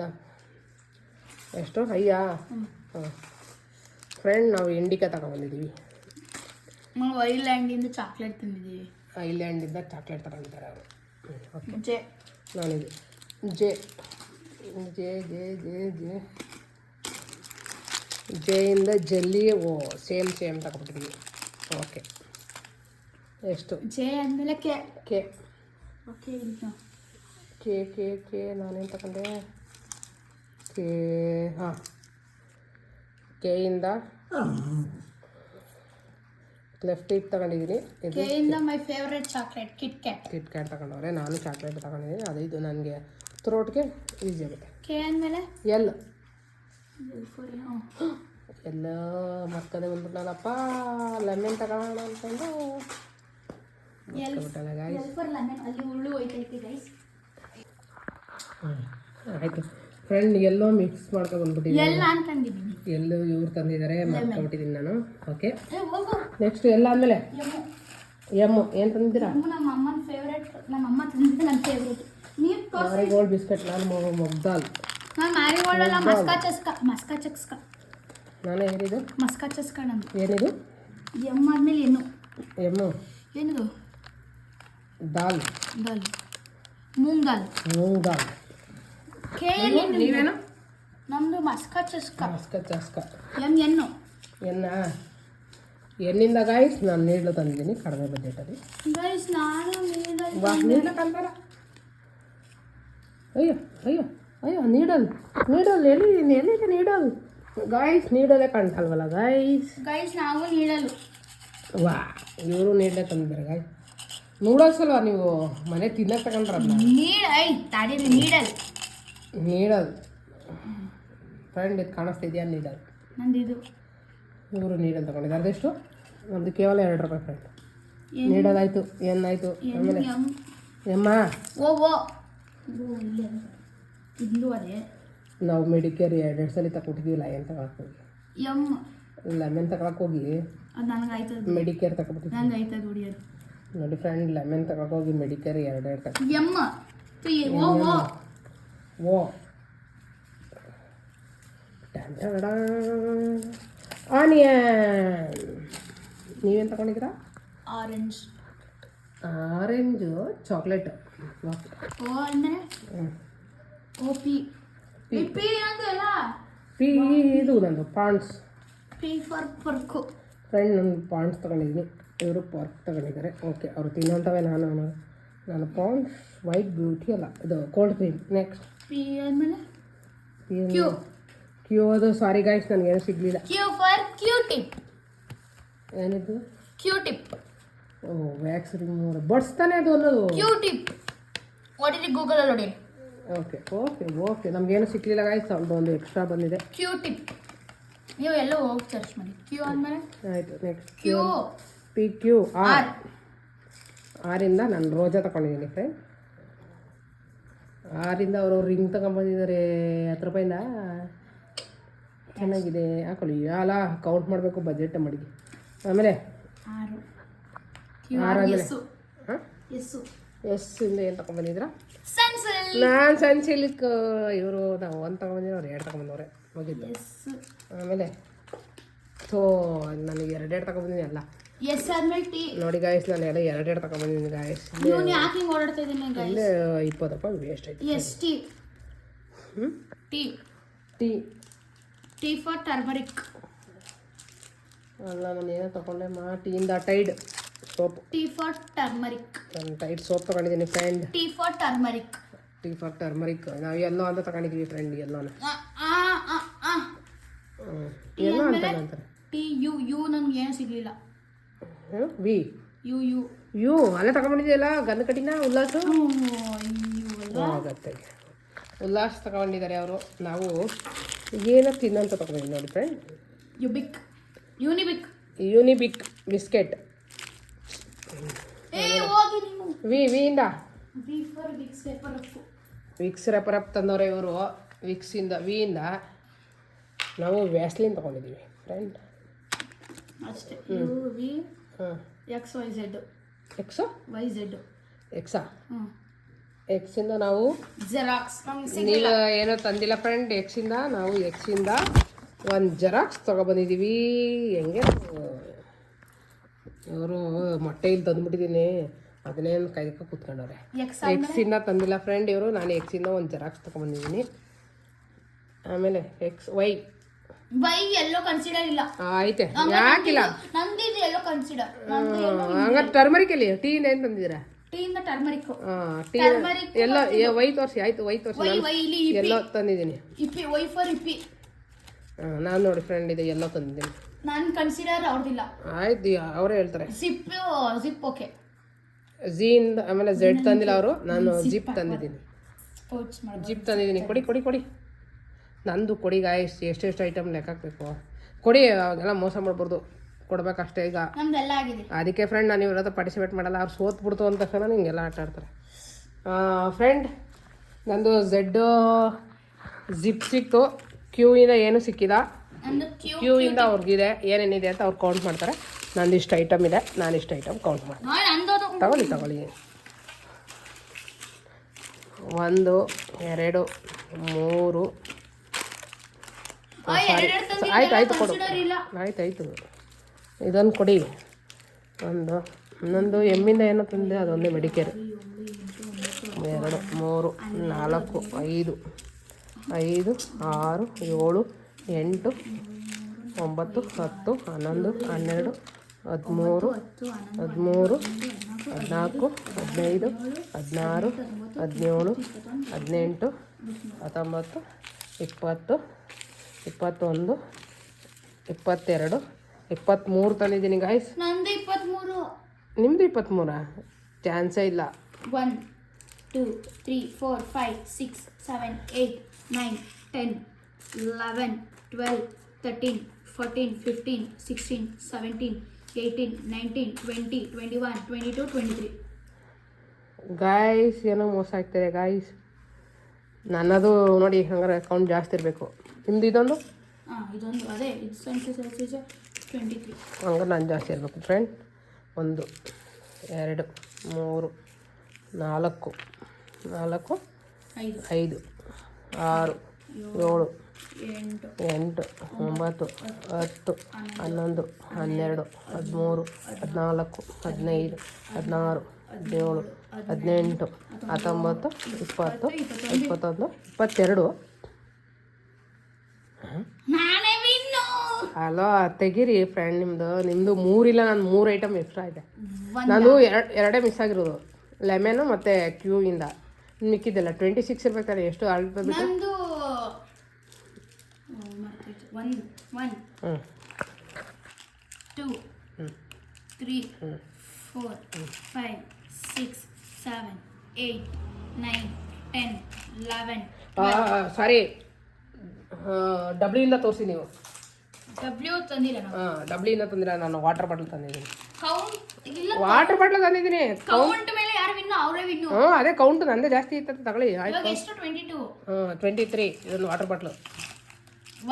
ಎಷ್ಟು ಅಯ್ಯಾ ಹಾಂ. ಫ್ರೆಂಡ್ ನಾವು ಇಂಡಿಕಾ ತಗೊಂಬಂದಿದ್ದೀವಿ ನಾವು ಐಲ್ಯಾಂಡಿಂದ ಚಾಕ್ಲೇಟ್ ತಿಂದಿದ್ದೀವಿ. ಐಲ್ಯಾಂಡಿಂದ ಚಾಕ್ಲೇಟ್ ತಗೊಂಡಿದ್ದಾರೆ ಅವರು. Okay J. ನಾನಿದೆ. J. J J J J. ಜೆಯಿಂದ ಜಲ್ಲಿ ಓ ಸೇಮ್ ಸೇಮ್ ತಗೊಬಿಟ್ಟಿದ್ದೀವಿ ಓಕೆ ಎಷ್ಟು? ಜೆ ಅಂದಮೇಲೆ K. K. Okay K K K ನಾನೇನು ತಗೊಂಡೆ? ಕೆ ಹಾಂ. ಕೆಯಿಂದ ಲೆಫ್ಟ್ ಇಟ್ ತಗೊಂಡಿದ್ದೀನಿ ಇದು ಕೆ ಇಂದ my favourite chocolate Kit Kat Kit Kat ತಗೊಂಡವ್ರೆ. ನಾನು ಚಾಕ್ಲೇಟ್ ತಗೊಂಡಿದ್ದೀನಿ ಅದು ಇದು ನನಗೆ ಥ್ರೋಟ್ಗೆ ಈಸಿ ಆಗುತ್ತೆ. ಕೆ ಅಂದಮೇಲೆ? ಎಲ್ ಎಲ್ಲ ಮಕ್ಕದೇ ಬಂದ್ಬಿಟ್ನಲ್ಲಪ್ಪ ಲೆಮನ್ ತಗೋಣ ಅಂತಂದು. ಬಿಟ್ಟಲ್ಲ ಗಾಯ್ಸ್ ಆಯಿತು. ಫ್ರೆಂಡ್ ಎಲ್ಲೋ ಮಿಕ್ಸ್ ಮಾಡ್ಕೊಂಡು ಬಂದ್ಬಿಟ್ಟಿದ್ದೀನಿ ಎಲ್ಲ ಅಂತಂದಿದ್ದೀನಿ ಎಲ್ಲೂ ಇವ್ರು ತಂದಿದ್ದಾರೆ ಮಾಡ್ಕೊಬಿಟ್ಟಿದ್ದೀನಿ ನಾನು. ಓಕೆ ಏ ಹೋಗು. ನೆಕ್ಸ್ಟ್ ಎಲ್ಲ ಆದಮೇಲೆ? ಎಮ್ಮು. ಎಂ ಏನು ತಂದಿದ್ದೀರಾ? ಎಮ್ಮು ನಮ್ಮ ಅಮ್ಮನ ಫೇವ್ರೇಟ್ ನಮ್ಮ ಅಮ್ಮ ತಂದಿದ್ದು ನನ್ನ ಫೇವ್ರೇಟ್ ನೀರು ತೋರಿಸಿ. ಮಾರಿಗೋಲ್ಡ್ ಬಿಸ್ಕೆಟ್ ನಾನು ಮೊ- ಮೊಗ್ದಾಲ್. ನಾನು ಮ್ಯಾರಿಗೋಲ್ಡ್ ಮಸ್ಕಾ ಚಸ್ಕ. ಮಸ್ಕಾ ಚಸ್ಕ. ನಾನೇ ಏನಿದು ಮಸ್ಕಾ ಚಸ್ಕ ನಂದು. ಏನಿದು? ಎಮ್ಮ ಆದ್ಮೇಲೆ ಏನು ಎಮ್ಮು. ಏನಿದು? ದಾಲ್. ದಾಲ್. ಮೂಂಗ್ ದಾಲ್. ಮೂಂಗ್ ದಾಲ್. ಕೆ ಎನ್ ಏನು ನೀವೇನು ನಮ್ದು ಮಸ್ಕಾ ಚಸ್ಕ ಚಸ್ಕ ಚಸ್ಕ ಎಂ ಎನ್ನು ಎನ್ನ ಎಣ್ಣಿಂದ ಗಾಯ್ಸ್ ನಾನು ನೀಡಲು ತಂದಿದ್ದೀನಿ ಕಡಿಮೆ ಬಜೆಟಲ್ಲಿ ಗೈಸ್ ನಾನು ನೀಡಲ್ ವಾ ನೀಡಲು ಕಂತಾರ ಅಯ್ಯೋ ಅಯ್ಯೋ ಅಯ್ಯೋ ನೀಡಲ್ ನೀಡಲ್ ಎಲ್ಲಿ ಎಲ್ಲಿದೆ ನೀಡಲ್ ಗಾಯ್ಸ್ ನೀಡಲೇ ಕಾಣ್ತಲ್ವಲ್ಲ ಗಾಯ್ಸ್ ಗೈಸ್ ನಾವು ನೀಡಲು ವಾ ಇವರು ನೀಡಲೇ ತಂದಿದ್ದಾರೆ ಗಾಯ್ಸ್ ನೂಡಲ್ಸ್ ಅಲ್ವಾ ನೀವು ಮನೆ ತಿನ್ನಕ್ಕೆ ತಗೊಂಡ್ರಲ್ಲ ನೀಡ್ ಐ ತಡೀರಿ ನೀಡಲ್ ನೀಡಲ್ ಫ್ರೆಂಡ್ ಇದು ಕಾಣಿಸ್ತಿದ್ಯಾ ನೀಡಲ್ ನಂದು ಇದು ಇವರು ನೀಡಲ್ ತಗೊಂಡಿದ್ದಾರೆ ಅದೆಷ್ಟು ನಮ್ಮದು ಕೇವಲ ಎರಡು ರೂಪಾಯಿ ಫ್ರೆಂಡ್ ನೀಡೋದಾಯ್ತು ಏನಾಯಿತು? ಆಮೇಲೆ ಎಂ. ಎಮ್ಮ? ಓ ಓ. ಇದು ಅದ. ನಾವು ಮೆಡಿಕೇರ್ ಎರಡು ಸಲ ತಗೊಟ್ಟಿದ್ದೀವಿ ಲಯನ್ ತಗೊಳಕ್ ಹೋಗಿ. ಎಂ. ಲೆಮನ್ ತಗೊಳಕ್ ಹೋಗಿ. ಅದು ಮೆಡಿಕೇರ್ ತಗೊಬಿಟ್ಟಿದ್ವಿ. ನೋಡಿ ಫ್ರೆಂಡ್ ಲೆಮನ್ ತಗೊಳಕ್ ಹೋಗಿ ಮೆಡಿಕೇರ್ ಎರಡು ಎರಡು ತಗೊ ಎಮ್ಮ ಓ ಓ. ಓ. ಆನಿಯನ್. ನೀವೇನು ತಗೊಂಡಿದ್ದೀರಾ? Orange orange chocolate. ಓ ಅಂದರೆ ಓ ಪಿ. ಇದು ನಂದು Pond's. P for Perk. Friend ನನ್ನ ಪಾಂಡ್ಸ್ ತಗೊಂಡಿದ್ದೀನಿ. ಇವರು ಪರ್ಕ್ ತಗೊಂಡಿದ್ದಾರೆ. ಓಕೆ ಅವರು ತಿನ್ನೋಂಥವೇ ನಾನು ನಾನು- ನಾನು ಪಾಂಡ್ಸ್ ವೈಟ್ ಬ್ಯೂಟಿ ಅಲ್ಲ ಇದು ಕೋಲ್ಡ್ ಕ್ರೀಮ್. ನೆಕ್ಸ್ಟ್. ಪಿ ಆದ್ಮೇಲೆ ಕ್ಯೂ ಕ್ಯೂ ಅದು ಸಾರಿ ಗಾಯ್ಸ್ ನನಗೇನು ಸಿಗಲಿಲ್ಲ. ಕ್ಯೂ ಫಾರ್ ಕ್ಯೂ ಟಿಪ್ ಏನಿದು? ಕ್ಯೂ ಟಿಪ್ ಓ ವ್ಯಾಕ್ಸ್ ರಿಮೂವರ್ ಬಡ್ಸ್ ತಾನೇ ಅದು ಅನ್ನೋದು. ಕ್ಯೂ ಟಿಪ್ ಹೊಡಿರಿ ಗೂಗಲಲ್ಲಿ ನೋಡಿ. ಓಕೆ ಓಕೆ ಓಕೆ ನಮಗೇನು ಸಿಕ್ಕಲಿಲ್ಲ ಗಾಯ್ಸ್ ಅವ್ರದ್ದು ಒಂದು ಎಕ್ಸ್ಟ್ರಾ ಬಂದಿದೆ. ಕ್ಯೂ ಟಿಪ್ ನೀವು ಎಲ್ಲೋ ಹೋಗಿ ಸರ್ಚ್ ಮಾಡಿ. ಕ್ಯೂ ಆದ್ಮೇಲೆ ಆಯಿತು next Q P Q R ಆರಿಂದ ನಾನು ರೋಜಾ ತಗೊಂಡಿದ್ದೀನಿ ಫ್ರೆಂಡ್ ಆರಿಂದ ಅವರು ರಿಂಗ್ ತಗೊಂಬಂದಿದ್ದಾರೆ ಹತ್ತು ರೂಪಾಯಿಂದ. ಚೆನ್ನಾಗಿದೆ. ಹಾಕೊಳ್ಳಿ. ಅಲ್ಲ ಕೌಂಟ್ ಮಾಡಬೇಕು ಬಜೆಟ್ ಮಡಿಗೆ ಆಮೇಲೆ? ಆರು. ಕ್ಯೂ ಆರ್ ಆರ್ ಆದ್ಮೇಲೆ? ಎಸ್ಸು. ಹಾಂ? ಎಸ್ಸು. ಎಸ್ ಇಂದ ಏನು ತಗೊಂಬಂದಿದ್ರ ನಾನು ಸನ್ಸಿಲ್ಕ್ ಇವರು ನಾವು ಒಂದು ತಗೊಂಬಂದಿರೋ ಎರಡು ತಗೊಂಬಂದವ್ರೆ ಹೋಗಿದ್ದು ಆಮೇಲೆ? ಸೊ ನನಗೆ ಎರಡೆರಡು ತಗೊಂಬಂದಿನಿ ಅಲ್ಲ. ಎಸ್ ಆದ್ಮೇಲೆ ಟೀ ನೋಡಿ ಗಾಯಸ್ ನಾನು ಎಲ್ಲ ಎರಡೆರಡು ತಗೊಂಬಂದಿದ್ದೀನಿ ಗಾಯಸ್ ಇವನು ಯಾಕೆ ಹಿಂಗೆ ಓಡಾಡ್ತಾ ಇದ್ದೀನಿ ಇಲ್ಲೇ ಇಪ್ಪತ್ತು ರೂಪಾಯಿ ವೇಸ್ಟ್ ಆಯ್ತು. S T T T T for turmeric ಅಲ್ಲ ನಾನು ಏನೋ ತಗೊಂಡೆ ಮಾ ಟೀಯಿಂದ Tide soap T for turmeric ನಾನು ಟೈಡ್ ಸೋಪ್ ತಗೊಂಡಿದ್ದೀನಿ friend T for turmeric T for turmeric ನಾವು ಎಲ್ಲೋ ಅಂತ ತಗೊಂಡಿದ್ದೀವಿ ಫ್ರೆಂಡ್ ಎಲ್ಲೋನ ಎಲ್ಲೋ ಅಂತ ಅಂತಾರೆ ಟಿ ಯು ಯು ನನಗೆ ಏನು ಸಿಗ್ಲಿಲ್ಲ? ವಿ. U U. ಯು. ಅಲ್ಲೇ ತಗೊಂಡಿದ್ಯಲ್ಲ ಗಂಧ ಕಡಿನ ಉಲ್ಲಾಸ? ಆಗತ್ತೆ ಉಲ್ಲಾಸ್ ತಗೊಂಡಿದ್ದಾರೆ ಅವರು. ನಾವು ಏನೋ ತಿನ್ನಂತ ತಗೊಂಡಿದ್ದೀವಿ ನೋಡಿ ಫ್ರೆಂಡ್ ಯುಬಿಕ್. ಯೂನಿಬಿಕ್. Unibic biscuit. ವಿ ವಿಯಿಂದ. ವಿಕ್ಸ್ ರೆಪರಪ್ ತಂದವ್ರೆ ಇವರು. ವಿಕ್ಸಿಂದ ವಿಯಿಂದ. ನಾವು ವ್ಯಾಸ್ಲಿನ್ ತಗೊಂಡಿದ್ದೀವಿ ಫ್ರೆಂಡ್ ಅಷ್ಟೇ. X Y Z X Y Z ಎಕ್ಸಾ ಹ್ಞೂ ಎಕ್ಸಿಂದ ನಾವು ಜೆರಾಕ್ಸ್ ನೀವು ಏನೋ ತಂದಿಲ್ಲ ಫ್ರೆಂಡ್ ಎಕ್ಸಿಂದ ನಾವು ಎಕ್ಸಿಂದ ಒಂದು ಜೆರಾಕ್ಸ್ ತೊಗೊಬಂದಿದ್ದೀವಿ ಹೆಂಗೆ? ಇವರು ಮೊಟ್ಟೆಯಲ್ಲಿ ತಂದುಬಿಟ್ಟಿದ್ದೀನಿ ಅದನ್ನೇನು ಕೈದಕ್ಕೆ ಕೂತ್ಕೊಂಡವ್ರೆ. ಎಕ್ಸ್ ಎಕ್ಸಿಂದ ತಂದಿಲ್ಲ ಫ್ರೆಂಡ್ ಇವರು. ನಾನು ಎಕ್ಸಿಂದ ಒಂದು ಜೆರಾಕ್ಸ್ ತೊಗೊಬಂದಿದ್ದೀನಿ ಆಮೇಲೆ ಎಕ್ಸ್ ವೈ ವೈ ಎಲ್ಲೋ ಕನ್ಸಿಡರ್ ಇಲ್ಲ? ಆಯ್ತೆ ಯಾಕಿಲ್ಲ? ನಂದು ಇದು ಎಲ್ಲೋ ಕನ್ಸಿಡರ್ ಹಂಗಾರೆ ಟರ್ಮರಿಕ್ ಅಲ್ಲಿ ಇಂದ ಏನು ತಂದಿದ್ದೀರಾ? ಟೀ ಇಂದ ಟರ್ಮರಿಕ್ ಟೀ Turmeric ಎಲ್ಲ ವೈ ತೋರಿಸಿ ಆಯ್ತು ವೈ ತೋರಿಸಿ ಎಲ್ಲ ತಂದಿದ್ದೀನಿ. Yippee Y for Yippee? ನಾನು ನೋಡಿ ಫ್ರೆಂಡ್ ಇದೆ ಎಲ್ಲ ತಂದಿದ್ದೀನಿ. ನಾನು ಕನ್ಸಿಡರ್ ಅವ್ರದಿಲ್ಲ. ಆಯ್ತು ಅವರೇ ಹೇಳ್ತಾರೆ. ಜಿಪ್ ಜಿಪ್ ಓಕೆ ಝೀಯಿಂದ ಆಮೇಲೆ ಝೆಡ್ ತಂದಿಲ್ಲ ಅವರು. ನಾನು ಜಿಪ್ ತಂದಿದ್ದೀನಿ. ಜಿಪ್ ತಂದಿದ್ದೀನಿ. ಕೊಡಿ ಕೊಡಿ ಕೊಡಿ. ನಂದು ಕೊಡಿ ಗಾಯಸ್ ಎಷ್ಟೆಷ್ಟು ಐಟಮ್ ಲೆಕ್ಕ ಹಾಕಬೇಕು? ಕೊಡಿ ಅವಾಗೆಲ್ಲ ಮೋಸ ಮಾಡ್ಬಾರ್ದು. ಕೊಡ್ಬೇಕಷ್ಟೇ ಈಗ. ನಮ್ದೆಲ್ಲ ಆಗಿದೆ. ಅದಕ್ಕೆ ಫ್ರೆಂಡ್ ನಾನು ಇವ್ರ ಹತ್ರ ಪಾರ್ಟಿಸಿಪೇಟ್ ಮಾಡಲ್ಲ ಅವ್ರು ಸೋತ್ಬಿಡ್ತು ಅಂತ ತಕ್ಷಣ ಹಿಂಗೆಲ್ಲ ಆಟ ಆಡ್ತಾರೆ. ಫ್ರೆಂಡ್ ನಂದು ಝೆಡ್ ಜಿಪ್ ಸಿಕ್ತು. ಕ್ಯೂ ಇಂದ ಏನು ಸಿಕ್ಕಿದ? ಕ್ಯೂ ಇಂದ ಅವ್ರಿಗಿದೆ. ಏನೇನಿದೆ ಅಂತ ಅವ್ರು ಕೌಂಟ್ ಮಾಡ್ತಾರೆ. ನಂದು ಇಷ್ಟು ಐಟಮ್ ಇದೆ ನಾನು ಇಷ್ಟು ಐಟಮ್ ಕೌಂಟ್ ಮಾಡಿ ತಗೊಳ್ಳಿ ತಗೊಳ್ಳಿ. ಒಂದು ಎರಡು ಮೂರು ಆಯ್ತು ಆಯ್ತು ಕೊಡು. ಆಯ್ತು ಇದೊಂದು ಕೊಡಿ. ಒಂದು ಇನ್ನೊಂದು ಎಮ್ಮಿಂದ ಏನೋ ತಂದೆ ಅದೊಂದು ಮೆಡಿಕೇರ್ ಎರಡು ಮೂರು ನಾಲ್ಕು ಐದು. ಐದು ಆರು ಏಳು ಎಂಟು ಒಂಬತ್ತು ಹತ್ತು ಹನ್ನೊಂದು ಹನ್ನೆರಡು ಹದಿಮೂರು ಹದಿಮೂರು ಹದಿನಾಲ್ಕು ಹದಿನೈದು ಹದಿನಾರು ಹದಿನೇಳು ಹದಿನೆಂಟು ಹತ್ತೊಂಬತ್ತು ಇಪ್ಪತ್ತು ಇಪ್ಪತ್ತೊಂದು ಇಪ್ಪತ್ತೆರಡು ಇಪ್ಪತ್ತ್ಮೂರು ತಂದಿದ್ದೀನಿ ಗಾಯ್ಸ್ ನಂದು ಇಪ್ಪತ್ತ್ಮೂರು. ನಿಮ್ಮದು ಇಪ್ಪತ್ತ್ಮೂರಾ? ಚಾನ್ಸೇ ಇಲ್ಲ. One two three four five six seven eight nine ten eleven twelve thirteen fourteen fifteen sixteen seventeen eighteen nineteen twenty twenty one twenty two twenty three guys ಏನೋ ಮೋಸ ಆಗ್ತಿದೆ ಗಾಯ್ಸ್ ನನ್ನದು ನೋಡಿ ಹಂಗಾರೆ ಅಕೌಂಟ್ ಜಾಸ್ತಿ ಇರಬೇಕು. ನಿಮ್ದು ಇದೊಂದು? ಹಾಂ ಇದೊಂದು ಅದೇ ಇದು ಸೆನ್ಸಸ್ ಟ್ವೆಂಟಿ ತ್ರೀ ಹಂಗಾರೆ ನಾನು ಜಾಸ್ತಿ ಇರಬೇಕು ಫ್ರೆಂಡ್ ಒಂದು ಎರಡು ಮೂರು ನಾಲ್ಕು ನಾಲ್ಕು ಐದು. ಐದು ಆರು ಏಳು ಎಂಟು ಎಂಟು ಒಂಬತ್ತು ಹತ್ತು ಹನ್ನೊಂದು ಹನ್ನೆರಡು ಹದಿಮೂರು ಹದಿನಾಲ್ಕು ಹದಿನೈದು ಹದಿನಾರು ಹದಿನೇಳು ಹದಿನೆಂಟು ಹತ್ತೊಂಬತ್ತು ಇಪ್ಪತ್ತು ಇಪ್ಪತ್ತೊಂದು ಇಪ್ಪತ್ತೆರಡು. ಅಲೋ ತೆಗೀರಿ ಫ್ರೆಂಡ್ ನಿಮ್ಮದು ನಿಮ್ಮದು ಮೂರಿಲ್ಲ ನಾನು ಮೂರು ಐಟಮ್ ಎಕ್ಸ್ಟ್ರಾ ಇದೆ. ನಾನು ಎರಡು ಎರಡೇ ಮಿಸ್ ಆಗಿರೋದು. ಲೆಮನು ಮತ್ತು ಕ್ಯೂ ಇಂದ. ಮಿಕ್ಕಿದ್ದೆಲ್ಲ. ಟ್ವೆಂಟಿ ಸಿಕ್ಸ್ ಇರ್ಬೇಕಾದ್ರೆ ಎಷ್ಟು ಆರ್ಡ್ರ್ ಹ್ಞೂ two three four five six seven eight nine ten eleven sorry ಡಬ್ಲಿಯಿಂದ ತೋರಿಸಿ ನೀವು. ಡಬ್ಲ್ಯೂ ತಂದಿಲ್ಲ ನಾವು ಹಾಂ ಡಬ್ಲಿಯಿಂದ ತಂದಿಲ್ಲ ನಾನು ವಾಟರ್ ಬಾಟಲ್ ತಂದಿದ್ದೀನಿ. ಕೌಂಟ್ ಇಲ್ಲ ವಾಟರ್ ಬಾಟಲ್ ತಂದಿದ್ದೀನಿ. ಕೌಂಟ್ ಮೇಲೆ ಯಾರು ವಿನ್ನು ಅವರೇ ವಿನ್ನು ಹ್ಞೂ ಅದೇ ಕೌಂಟ್ ನಂದೇ ಜಾಸ್ತಿ ಇತ್ತು ತಗೊಳ್ಳಿ ಆಯ್ತು. ಇವಾಗ ಎಷ್ಟು? ಟ್ವೆಂಟಿ ಟೂ ಹಾಂ ಟ್ವೆಂಟಿ ತ್ರೀ ಇದೊಂದು ವಾಟರ್ ಬಾಟ್ಲು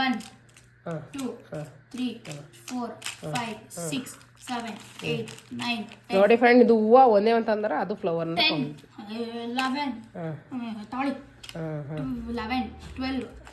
ಒನ್ ಹಾಂ. Two three four five six seven nine ನೋಡಿ ಫ್ರೆಂಡ್ ಇದು ಹೂವು ಒಂದೇ ಅಂತಂದ್ರೆ ಅದು ಫ್ಲವರ್ ಲೆವೆನ್ ಹಾಂ. ತಾಳಿ. Eleven twelve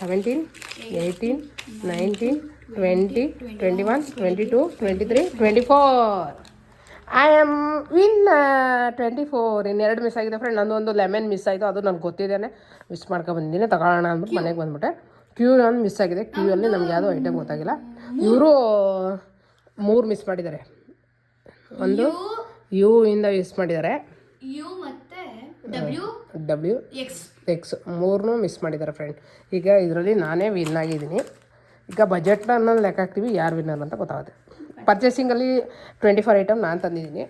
seventeen eighteen nineteen twenty twenty one twenty two twenty three twenty four I am win twenty four ಇನ್ನೆರಡು ಮಿಸ್ ಆಗಿದೆ ಫ್ರೆಂಡ್ ನಂದು ಒಂದು ಲೆಮನ್ ಮಿಸ್ ಆಯಿತು. ಅದು ನನಗೆ ಗೊತ್ತಿದ್ದೇನೆ ಮಿಸ್ ಮಾಡ್ಕೊಬಂದಿದ್ದೀನಿ ತಗೊಳ್ಳೋಣ ಅಂದ್ಬಿಟ್ಟು ಮನೆಗೆ ಬಂದ್ಬಿಟ್ಟೆ. ಕ್ಯೂ ಒಂದು ಮಿಸ್ ಆಗಿದೆ. ಕ್ಯೂ ಅಲ್ಲಿ ನಮ್ಗೆ ಯಾವುದೋ ಐಟಮ್ ಗೊತ್ತಾಗಿಲ್ಲ. ಇವರು ಮೂರು ಮಿಸ್ ಮಾಡಿದ್ದಾರೆ. ಒಂದು ಯು. ಇಂದ ಮಿಸ್ ಮಾಡಿದ್ದಾರೆ. ಯು ಮತ್ತೆ ಡಬ್ಲ್ಯೂ ಡಬ್ಲ್ಯೂ ಎಕ್ಸ್ ಎಕ್ಸ್ ಮೂರನ್ನೂ ಮಿಸ್ ಮಾಡಿದ್ದಾರೆ ಫ್ರೆಂಡ್ ಈಗ ಇದರಲ್ಲಿ ನಾನೇ ವಿನ್ ಆಗಿದ್ದೀನಿ. ಈಗ ಬಜೆಟ್ನ ನಾನು ಲೆಕ್ಕ ಹಾಕ್ತೀವಿ ಯಾರು ವಿನ್ನರ್ ಅಂತ ಗೊತ್ತಾಗುತ್ತೆ. ಪರ್ಚೇಸಿಂಗಲ್ಲಿ ಟ್ವೆಂಟಿ ಫೋರ್ ಐಟಮ್ ನಾನು ತಂದಿದ್ದೀನಿ.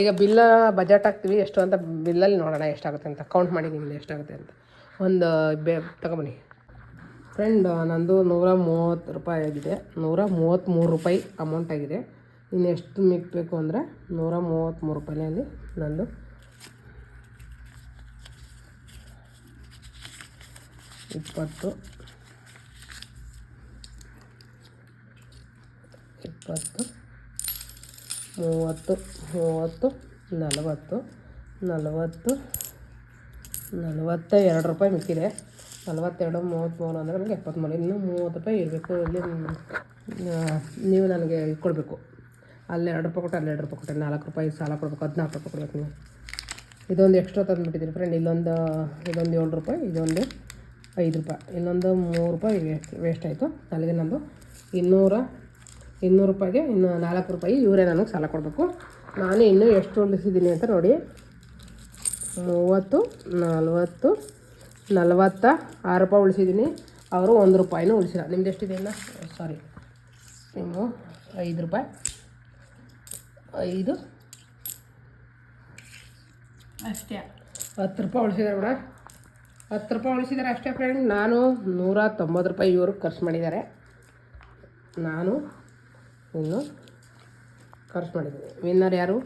ಈಗ ಬಿಲ್ಲ ಬಜೆಟ್ ಹಾಕ್ತೀವಿ ಎಷ್ಟು ಅಂತ ಬಿಲ್ಲಲ್ಲಿ ನೋಡೋಣ ಎಷ್ಟಾಗುತ್ತೆ ಅಂತ. ಕೌಂಟ್ ಮಾಡಿ ನಿಮ್ಮದು ಎಷ್ಟಾಗುತ್ತೆ ಅಂತ. ಒಂದು ಬೇ ತಗೊಂಬನ್ನಿ. ಫ್ರೆಂಡ್ ನಂದು ನೂರ ಮೂವತ್ತು ರೂಪಾಯಿ ಆಗಿದೆ. ನೂರ ಮೂವತ್ತ್ಮೂರು ರೂಪಾಯಿ ಅಮೌಂಟ್ ಆಗಿದೆ. ಇನ್ನು ಎಷ್ಟು ಮಿಕ್ಬೇಕು ಅಂದರೆ ನೂರ ಮೂವತ್ತ್ಮೂರು ರೂಪಾಯಿನಲ್ಲಿ ನಂದು ಇಪ್ಪತ್ತು. ಇಪ್ಪತ್ತು. ಮೂವತ್ತು. ಮೂವತ್ತು. ನಲವತ್ತು. ನಲವತ್ತು. ನಲವತ್ತ ಎರಡು ರೂಪಾಯಿ ಮಿಕ್ಕಿದೆ. ನಲವತ್ತೆರಡು, ಮೂವತ್ತ್ಮೂರು ಅಂದರೆ ನನಗೆ ಎಪ್ಪತ್ತ್ಮೂರು. ಇನ್ನೂ ಮೂವತ್ತು ರೂಪಾಯಿ ಇರಬೇಕು. ಇಲ್ಲಿ ನೀವು ನನಗೆ ಕೊಡಬೇಕು ಅಲ್ಲಿ ಎರಡು ರೂಪಾಯಿ ಕೊಟ್ಟು ಅಲ್ಲಿ ಎರಡು ರೂಪಾಯಿ ಕೊಟ್ಟೆ ನಾಲ್ಕು ರೂಪಾಯಿ, ಸಾಲ ಕೊಡಬೇಕು, ಹದಿನಾಲ್ಕು ರೂಪಾಯಿ ಕೊಡ್ಬೇಕು ನೀವು. ಇದೊಂದು ಎಕ್ಸ್ಟ್ರಾ ತಂದುಬಿಟ್ಟಿದ್ದೀರಿ ಫ್ರೆಂಡ್ ಇಲ್ಲೊಂದು, ಇದೊಂದು ಏಳು ರೂಪಾಯಿ, ಇದೊಂದು ಐದು ರೂಪಾಯಿ. ಇನ್ನೊಂದು ಮೂರು ರೂಪಾಯಿ ವೇಸ್ಟ್ ವೇಸ್ಟ್ ಆಯಿತು. ಅಲ್ಲಿಗೆ ನಂದು ಇನ್ನೂರ ಇನ್ನೂರು ರೂಪಾಯಿಗೆ ಇನ್ನು ನಾಲ್ಕು ರೂಪಾಯಿ ಇವರೇ ನನಗೆ ಸಾಲ ಕೊಡಬೇಕು. ನಾನು ಇನ್ನೂ ಎಷ್ಟು ಉಳಿಸಿದ್ದೀನಿ ಅಂತ ನೋಡಿ. ಮೂವತ್ತು ನಲ್ವತ್ತು ನಲವತ್ತ ಆರು ರೂಪಾಯಿ ಉಳಿಸಿದ್ದೀನಿ. ಅವರು ಒಂದು ರೂಪಾಯಿನೂ ಉಳಿಸಿಲ್ಲ. ನಿಮ್ದು ಎಷ್ಟಿದೆ ಇನ್ನು? ಸಾರಿ ನಿಮ್ಮ ಐದು ರೂಪಾಯಿ. ಐದು. ಅಷ್ಟೇ. ಹತ್ತು ರೂಪಾಯಿ ಉಳಿಸಿದ್ದಾರೆ ಕೂಡ ಹತ್ತು ರೂಪಾಯಿ ಉಳಿಸಿದ್ದಾರೆ ಅಷ್ಟೇ ಫ್ರೆಂಡ್ ನಾನು ನೂರ ತೊಂಬತ್ತು ರೂಪಾಯಿ ಇವರು ಖರ್ಚು ಮಾಡಿದ್ದಾರೆ. ನಾನು ಇನ್ನು ಖರ್ಚು ಮಾಡಿದ್ದೀನಿ. ವಿನ್ನರ್ ಯಾರು?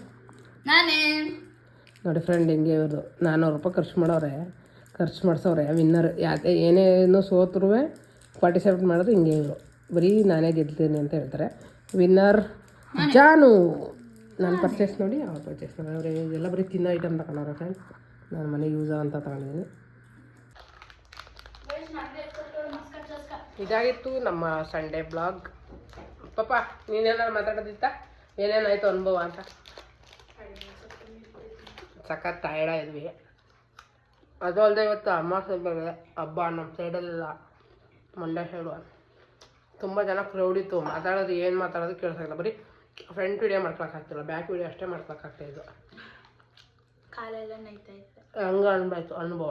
ನಾನೇ. ನೋಡಿ ಫ್ರೆಂಡ್ ಹಿಂಗೆ ಇವ್ರದ್ದು ನಾನ್ನೂರು ರೂಪಾಯಿ ಖರ್ಚು ಮಾಡೋರೆ ಖರ್ಚು ಮಾಡಿಸೋರೆ ವಿನ್ನರ್ ಯಾಕೆ ಏನೇನು ಸೋತ್ರೂ ಪಾರ್ಟಿಸಿಪೇಟ್ ಮಾಡೋದು ಹಿಂಗೆ ಇವರು. ಬರೀ ನಾನೇ ಗೆದ್ದೀನಿ ಅಂತ ಹೇಳ್ತಾರೆ. ವಿನ್ನರ್ ಜಾನು. ನಾನು. ಪರ್ಚೇಸ್ ನೋಡಿ ಅವ್ರು ಪರ್ಚೇಸ್ ಮಾಡಿ ಅವ್ರು ಎಲ್ಲ ಬರೀ ತಿನ್ನೋ ಐಟಮ್ ತಗೊಂಡವ್ರೆ ಫ್ರೆಂಡ್ ನಾನು ಮನೆಗೆ ಯೂಸ್ ಅಂತ ತಗೊಂಡಿದ್ದೀನಿ. ಇದಾಗಿತ್ತು ನಮ್ಮ ಸಂಡೇ ಬ್ಲಾಗ್ ಪಾಪ ನೀನೇನಾರು ಮಾತಾಡೋದಿತ್ತ? ಏನೇನಾಯಿತು ಅನುಭವ ಅಂತ? ಸಖತ್ ಟಯರ್ಡ್ ಇದ್ವಿ ಅದು ಅಲ್ಲದೆ ಇವತ್ತು ಅಮಾವಾಸ್ಯೆ ಬೇರೆ ಹಬ್ಬ ನಮ್ಮ ಸೈಡಲ್ಲೆಲ್ಲ ಮಂಡ್ಯ ಸೈಡು ತುಂಬ ಜನ ಕ್ರೌಡ್ ಇತ್ತು. ಮಾತಾಡೋದು ಏನು ಮಾತಾಡೋದು ಕೇಳಿಸಾಗಿಲ್ಲ ಬರೀ ಫ್ರಂಟ್ ವಿಡಿಯೋ ಮಾಡ್ಕೊಳಕ್ಕಾಗ್ತಿಲ್ಲ ಬ್ಯಾಕ್ ವಿಡಿಯೋ ಅಷ್ಟೇ ಮಾಡ್ಕೊಳಕ್ಕಾಗ್ತಾಯಿದ್ದು ಹಂಗೆ ಅನ್ಬಾಯ್ತು ಅನುಭವ.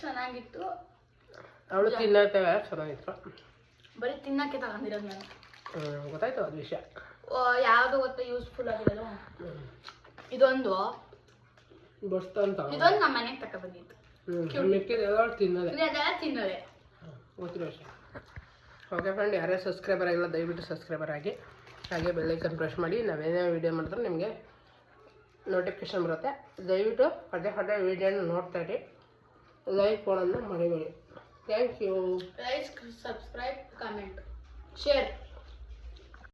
ಚೆನ್ನಾಗಿತ್ತು. ಅವಳು ತಿನ್ನತ್ತೇವೆ ಚೆನ್ನಾಗಿತ್ತು. ಬರೀ ತಿನ್ನಕ್ಕೆ ತಗೊಂಡಿರೋದು ನಾನು. ಗೊತ್ತಾಯ್ತು ಅದು ವಿಷಯ. ಯಾವುದು ಗೊತ್ತಾ ಯೂಸ್ಫುಲ್ ಆಗಿರೋದು. ಇದೊಂದು. ಬಸ್ತ ಅಂತ ಇದೊಂದು ನಮ್ಮ ಮನೆಗೆ ತಕ ಬಂದಿತ್ತು ಮಿಕ್ಕಿದೆಲ್ಲ ತಿನ್ನೋದೆ. ಗೊತ್ತಿರೋ ವಿಷಯ. ಓಕೆ ಫ್ರೆಂಡ್ ಯಾರೇ ಸಬ್ಸ್ಕ್ರೈಬರ್ ಆಗಿಲ್ಲ ದಯವಿಟ್ಟು ಸಬ್ಸ್ಕ್ರೈಬರ್ ಆಗಿ. ಹಾಗೆ ಬೆಲ್ಲೈಕನ್ ಪ್ರೆಸ್ ಮಾಡಿ. ನಾವೇನೇ ವೀಡಿಯೋ ಮಾಡಿದ್ರೆ ನಿಮಗೆ ನೋಟಿಫಿಕೇಶನ್ ಬರುತ್ತೆ. ದಯವಿಟ್ಟು ಪದೇ ಪದೇ ವೀಡಿಯೋನ ನೋಡ್ತಾ ಇರಿ. ಲೈಕ್ ಕೊಡೋದನ್ನ ಮರಿಬೇಡಿ. Thank you like subscribe comment share